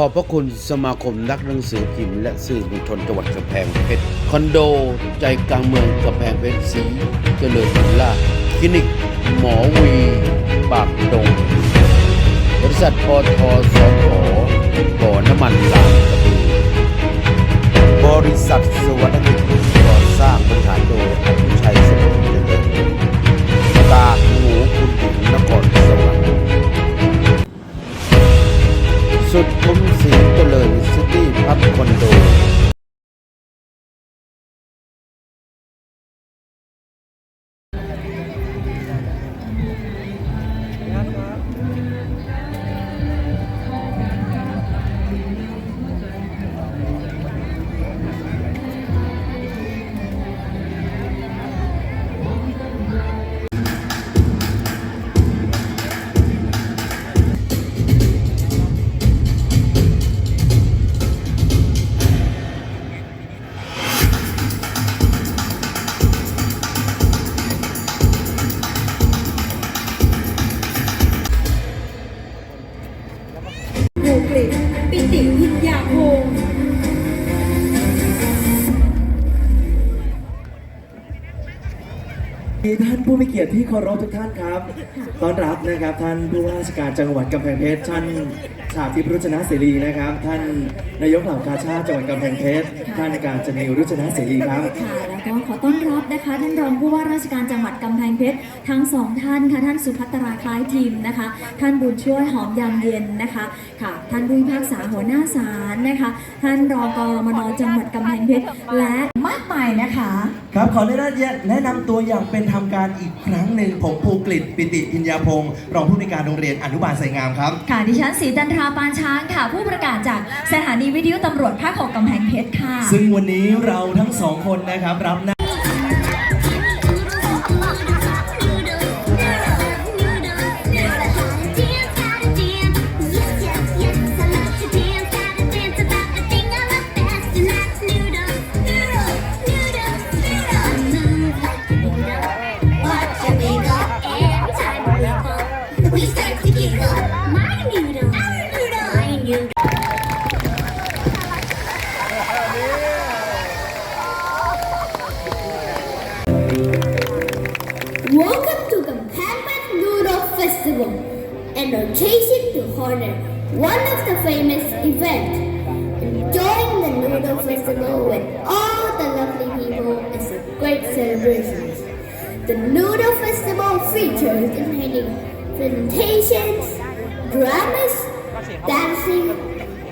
ขอบพระคุณสมาคมนักหนังสือพิมพ์และสื่อมวลชนจังหวัดกำแพงเพชร คอนโดใจกลางเมืองกำแพงเพชรสีเจริญบุญลาคลินิก หมอวี ปากดง บริษัทปทสพบ่อน้ำมันลางกระบือบริษัทสวรรณกิจก่อสร้างบริหารโดยอนุ มีท่าน ผู้มีเกียรติที่เคารพทุกท่านครับต้อนรับนะครับท่านผู้ว่าราชการจังหวัดกำแพงเพชรท่านสาธิตรุจนะเสรีนะครับ ท่านนายกเหล่ากาชาติจังหวัดกำแพงเพชรท่านการจนีรุจนะเสรีครับค่ะแล้วก็ขอต้อนรับนะคะท่านรองผู้ว่าราชการจังหวัดกำแพงเพชรทั้งสองท่านค่ะท่านสุภัตราคล้ายทีมนะคะ ท่านบุญช่วยหอมยามเย็นนะคะค่ะ ท่านผู้พิพากษาหัวหน้าศาลนะคะ ท่านรองกมนจังหวัดกำแพงเพชรและมากมายนะคะ ครับขอแนะนำแนะนำตัวอย่างเป็นทางการอีกครั้งหนึ่งผมภูกฤษปิติพิญญาพงศ์รองผู้อำนวยการโรงเรียนอนุบาลไสงามครับ ค่ะดิฉันศรีจันทราปานช้างค่ะ ผู้ประกาศจากสถานีวิทยุตำรวจภาคหกกำแพงเพชรค่ะ ซึ่งวันนี้เราทั้งสองคนนะครับรับหน้า occasion to honor one of the famous events. Enjoying the Noodle Festival with all the lovely people is a great celebration. The Noodle Festival features including presentations, dramas, dancing,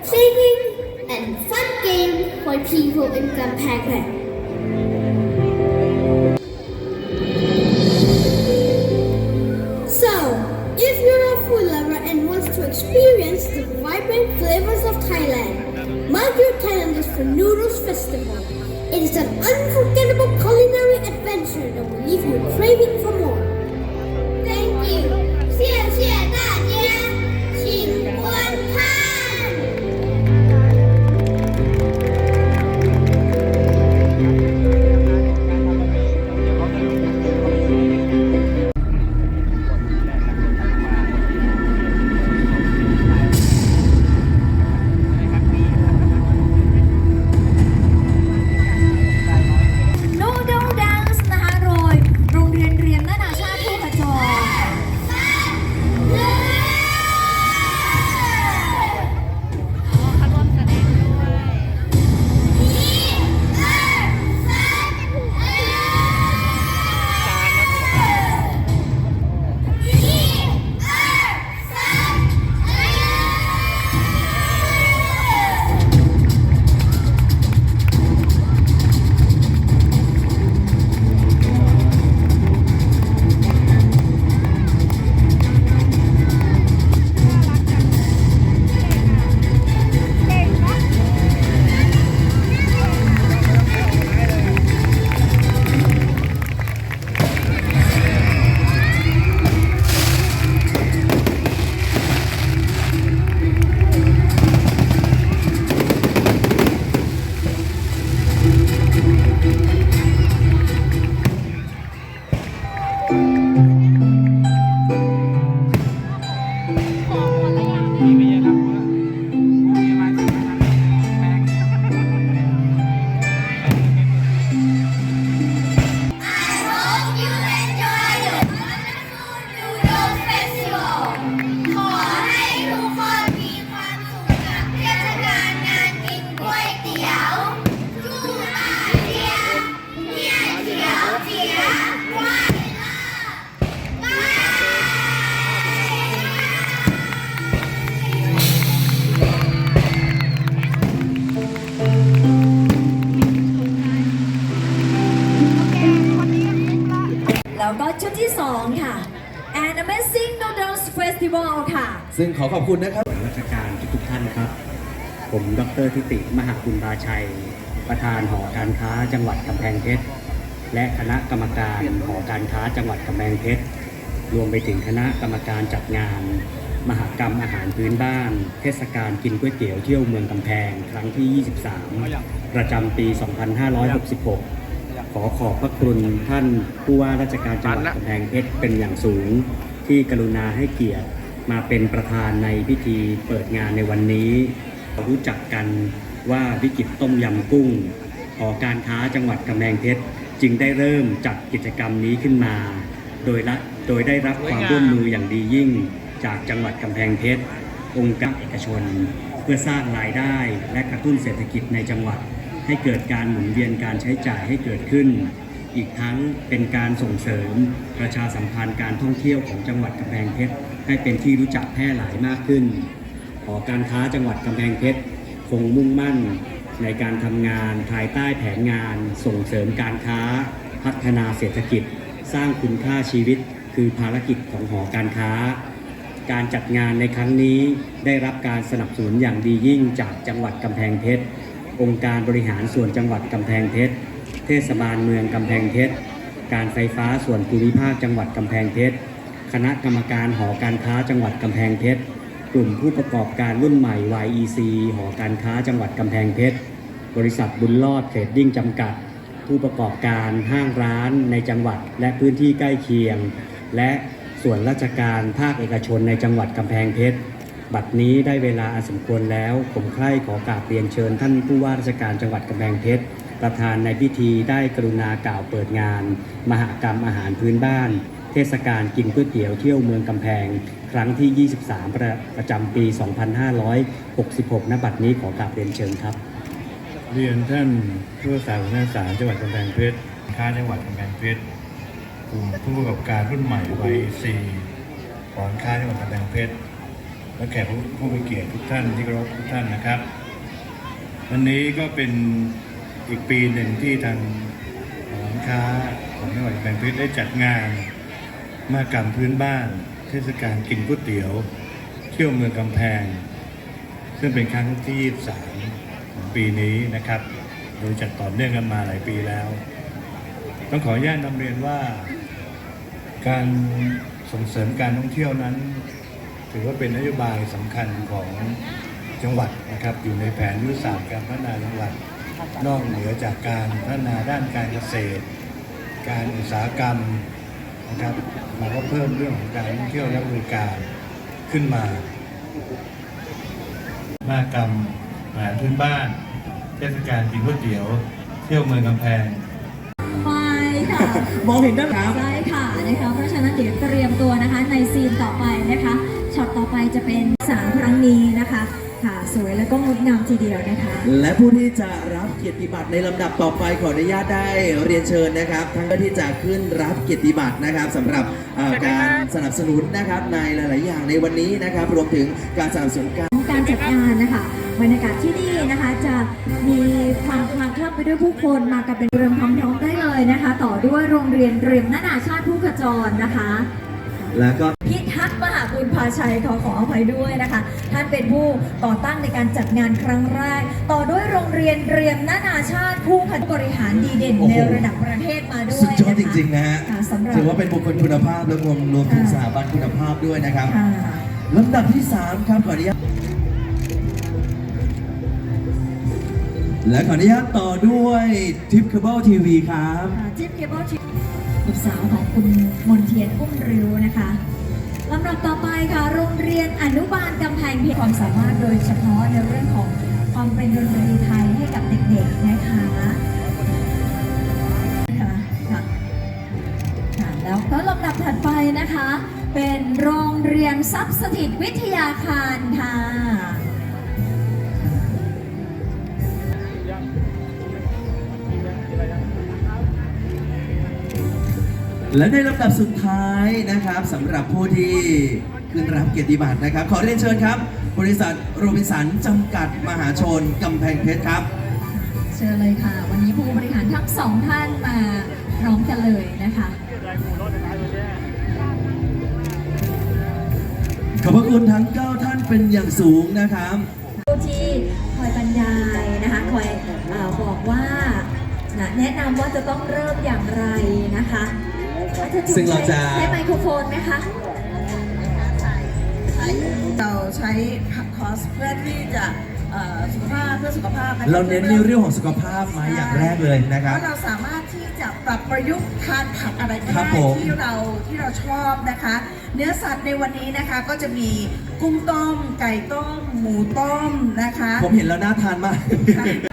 singing, and fun games for people in Kampanga. For Noodles Festival. It is an unforgettable culinary adventure that will leave you craving Festival ค่ะ ซึ่งขอขอบคุณนะครับส่วนราชการทุกท่านครับ ผมดรทิติมหาคุณบาชัย ประธานหอการค้าจังหวัดกำแพงเพชร และคณะกรรมการหอการค้าจังหวัดกำแพงเพชร รวมไปถึงคณะกรรมการจัดงาน มหกรรมอาหารพื้นบ้าน เทศกาลกินก๋วยเตี๋ยวเที่ยวเมืองกำแพงครั้งที่ 23 ประจำปี 2566ขอขอบพระคุณท่านผู้ว่าราชการจังหวัดกำแพงเพชรเป็นอย่างสูง ที่กรุณาให้เกียรติมาเป็นประธานในพิธีเปิดงานในวันนี้ รู้จักกันว่าวิกฤตต้มยำกุ้งหอการค้าจังหวัดกำแพงเพชรจึงได้เริ่มจัดกิจกรรมนี้ขึ้นมา โดยละโดยได้รับความร่วมมืออย่างดียิ่ง จากจังหวัดกำแพงเพชรองค์การเอกชน เพื่อสร้างรายได้และกระตุ้นเศรษฐกิจในจังหวัด ให้เกิดการหมุนเวียนการใช้จ่ายให้เกิดขึ้น อีกทั้งเป็นการส่งเสริมประชาสัมพันธ์การท่องเที่ยวของจังหวัดกำแพงเพชรให้เป็นที่รู้จักแพร่หลายมากขึ้น หอการค้าจังหวัดกำแพงเพชรคงมุ่งมั่นในการทำงานภายใต้แผนงานส่งเสริมการค้า พัฒนาเศรษฐกิจ สร้างคุณค่าชีวิต คือภารกิจของหอการค้า การจัดงานในครั้งนี้ได้รับการสนับสนุนอย่างดียิ่งจากจังหวัดกำแพงเพชรองค์การบริหารส่วนจังหวัดกำแพงเพชร เทศบาลเมืองกำแพงเพชร การไฟฟ้าส่วนภูมิภาคจังหวัดกำแพงเพชร คณะกรรมการหอการค้าจังหวัดกำแพงเพชร กลุ่มผู้ประกอบการรุ่นใหม่ YEC หอการค้าจังหวัดกำแพงเพชร บริษัทบุญรอดเทรดดิ้งจำกัด ผู้ประกอบการห้างร้านในจังหวัดและพื้นที่ใกล้เคียง และส่วนราชการภาคเอกชนในจังหวัดกำแพงเพชรบัดนี้ได้เวลาอันสมควรแล้ว ผมใคร่ขอกราบเรียนเชิญท่านผู้ว่าราชการจังหวัดกำแพงเพชร ประธานในพิธีได้กรุณากล่าวเปิดงาน มหกรรมอาหารพื้นบ้าน เทศกาลกินก๋วยเตี๋ยวเที่ยวเมืองกำแพง ครั้งที่ 23 ประประจำปี 2566 ณ บัดนี้ขอกราบเรียนเชิญครับ เรียนท่านผู้ว่าการหัวหน้าศาลจังหวัดกำแพงเพชรค้าจังหวัดกำแพงเพชรกลุ่มผู้ประกอบการรุ่นใหม่วัยซีของค้าจังหวัดกำแพงเพชรและแขกผู้ผู้มีเกียรติทุกท่านที่เคารพทุกท่านนะครับ วันนี้ก็เป็น อีกปีหนึ่งที่ทางหอการค้าของจังหวัดกำแพงเพชรได้จัดงานมหกรรมพื้นบ้าน เทศกาลกินก๋วยเตี๋ยว เที่ยวเมืองกำแพง ซึ่งเป็นครั้งที่23ของปีนี้นะครับ โดยจัดต่อเนื่องกันมาหลายปีแล้ว ต้องขออนุญาตนำเรียนว่า การส่งเสริมการท่องเที่ยวนั้น ถือว่าเป็นนโยบายสำคัญของจังหวัดนะครับ อยู่ในแผนยุทธศาสตร์การพัฒนาจังหวัด นอกเหนือจากการพัฒนาด้านการเกษตร การอุตสาหกรรมนะครับเราก็เพิ่มเรื่องของการท่องเที่ยวและบริการขึ้นมามหกรรมอาหารพื้นบ้าน เทศกาลกินก๋วยเตี๋ยว เที่ยวเมืองกำแพงไปค่ะมองเห็นด้านหลังใช่ค่ะนะคะเพราะฉะนั้นเดี๋ยวเตรียมตัวนะคะในซีนต่อไปนะคะช็อตต่อไปจะเป็นสามครั้งนี้นะคะ ค่ะ สวยแล้วก็งดงามทีเดียวนะคะ และผู้ที่จะรับเกียรติบัตรในลำดับต่อไปขออนุญาตได้เรียนเชิญนะครับทั้งที่จะขึ้นรับเกียรติบัตรนะครับสำหรับเอ่อการสนับสนุนนะครับในหลาย ๆ อย่างในวันนี้นะครับรวมถึงการสนับสนุนการ ของการจัดงานนะคะบรรยากาศที่นี่นะคะจะมีความคลังคลับไปด้วยผู้คนมากับเป็นเรือมพร้อมๆได้เลยนะคะ ต่อด้วยโรงเรียนเตรียมนานาชาติผู้ขจรนะคะ แล้วก็ พิทั กษ์มหาคุณพาชัยขอขออภัยด้วยนะคะ ท่านเป็นผู้ก่อตั้งในการจัดงานครั้งแรก ต่อด้วยโรงเรียนเตรียมนานาชาติ ผู้บริหารดีเด่นโอ้โหในระดับประเทศมาด้วยสุดยอดนะคะจริงๆนะฮะค่ะสำหรับ ถือว่าเป็นบุคคลคุณภาพและรวมรวมถึงค่ะสถาบันคุณภาพด้วยนะครับค่ะลำดับที่ 3 ครับขออนุญาตและขออนุญาตต่อด้วยทิปเคเบิลทีวีครับจิ๊บเคเบิลชิลูกสาวของคุณมนเทียนอุ้มริ้วนะคะ ลำดับต่อไปค่ะ โรงเรียนอนุบาลกำแพงเพชรความสามารถโดยเฉพาะในเรื่องของความเป็นดนตรีไทยให้กับเด็กๆนะคะค่ะค่ะแล้วก็ลำดับถัดไปนะคะ เป็นโรงเรียนทรัพย์สถิตวิทยาคารค่ะ และในลำดับสุดท้ายนะครับสำหรับผู้ที่ขึ้นรับเกียรติบัตรนะครับ ขอเรียนเชิญครับ บริษัทโรบินสันจำกัดมหาชนกำแพงเพชรครับ เชิญเลยค่ะ วันนี้ผู้บริหารทั้งสองท่านมาพร้อมกันเลยนะคะขอบพระคุณทั้ง 9 ท่านเป็นอย่างสูงนะครับผู้ที่คอยบรรยายนะคะคอยเออบอกว่านะแนะนำว่าจะต้องเริ่มอย่างไรนะคะอาจารย์จุ๋ม ซึ่งเราจะ ใช้ไมโครโฟนไหมคะ เราใช้คอร์สเพื่อที่จะเอ่อสุขภาพเพื่อสุขภาพะคะเราเน้นในเรื่องของสุขภาพมาอย่างแรกเลยนะครับว่าเราสามารถที่ จะปรับประยุกต์ทานผักอะไรก็ครับได้ผม ที่เราที่เราชอบนะคะ เนื้อสัตว์ในวันนี้นะคะก็จะมีกุ้งต้ม ไก่ต้ม หมูต้มนะคะ ผมเห็นแล้วน่าทานมาก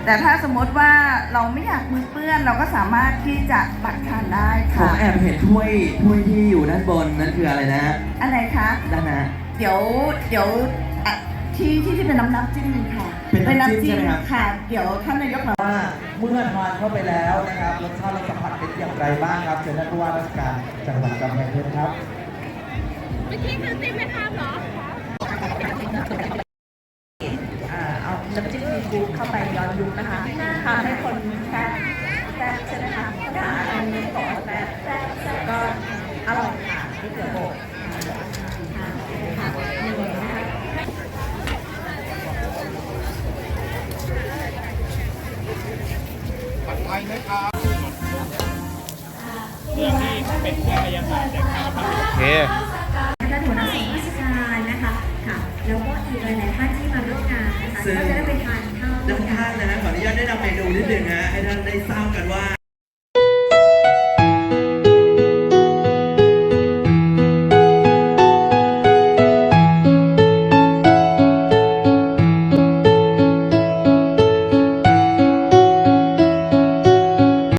แต่ถ้าสมมติว่าเราไม่อยากมือเปื้อนเราก็สามารถที่จะตักทานได้ผมค่ะ แอบเห็นถ้วยถ้วยที่อยู่ด้านบนนั่นคืออะไรนะฮะอะไรคะ ด้านหนะเดี๋ยวเดี๋ยวอะ ที่ที่ที่เป็นน้ำน้ำจิ้มค่ะเป็นน้ำจิ้มใช่ไหมครับ ค่ะ เดี๋ยวท่านนายกเราว่าเมื่อทานเข้าไปแล้วนะครับรสชาติและสัมผัสเป็นอย่างไรบ้างครับเชิญท่านผู้ว่าราชการจังหวัดกำแพงเพชรครับอ่า แล้วก็อีกหลายๆท่านที่มาร่วมงานนะคะซึ่ง ก็จะได้ไปทานข้าวทุกท่านนะฮะขออนุญาตได้นำเมนูนิดนึงนะให้ท่านได้ทราบกันว่า